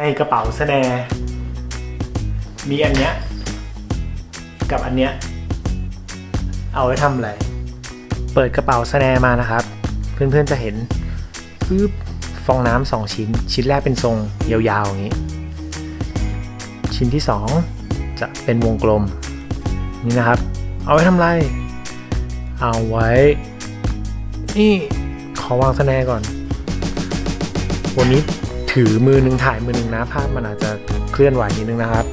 ในกระเป๋าแสดงมีอันเนี้ยกับอันเนี้ยเอาไว้ทำอะไร เปิดกระเป๋าแสดงมานะครับ เพื่อนๆจะเห็นปึ๊บฟองน้ำสองชิ้น ชิ้นแรกเป็นทรงยาวๆอย่างนี้ ชิ้นที่สองจะเป็นวงกลมนี่นะครับ เอาไว้ทำอะไร เอาไว้ นี่ขอวางแสดงก่อน วันนี้ ถือมือหนึ่งถ่ายมือหนึ่งนะภาพมันอาจจะเคลื่อนไหวนิดนึงนะครับ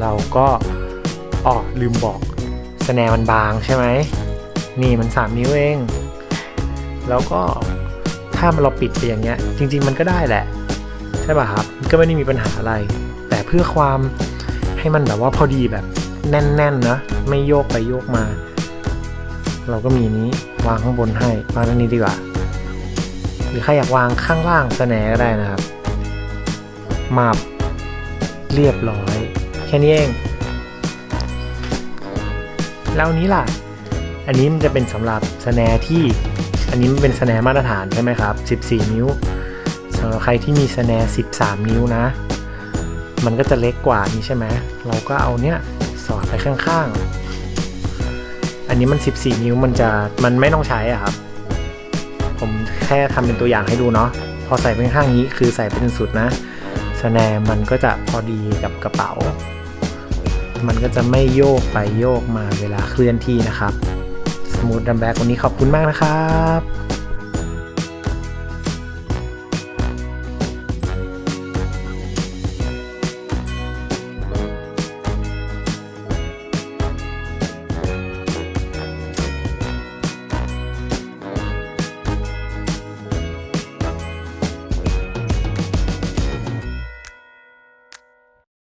เราก็อ๋อลืมบอกสแนมันบางใช่ไหมนี่มัน 3 นิ้วเอง แล้วก็ถ้ามันเราปิดไปอย่างเงี้ย จริง ๆ มันก็ได้แหละ ใช่ป่ะครับก็ไม่ได้มีปัญหาอะไร แต่เพื่อความให้มันแบบว่าพอดีแบบแน่นๆนะไม่โยกไปโยกมา เราก็มีนี้วางข้างบนให้วางตรงนี้ดีกว่า หรือใครอยากวางข้างล่างสแหนก็ได้นะครับ มาบเรียบร้อย แค่นี้เอง แล้วอันนี้ล่ะ อันนี้มันจะเป็นสำหรับสแนร์ที่อันนี้มันเป็นสแนร์มาตรฐานใช่ไหมครับ 14 นิ้วสำหรับใครที่มีสแนร์13 นิ้วนะ มันก็จะเล็กกว่านี้ใช่ไหมเราก็เอาเนี้ยสอดไปข้างๆ อันนี้มัน 14 นิ้วมันจะมันไม่ต้องใช้อะครับ ผมแค่ทำเป็นตัวอย่างให้ดูเนาะพอใส่เปข้างนี้คือใส่เป็นสุดนะสแนร์มันก็จะพอดีกับกระเป๋า มันก็จะไม่โยกไปโยกมาเวลาเคลื่อนที่นะครับ สมูทดัมแบ็กวันนี้ขอบคุณมากนะครับ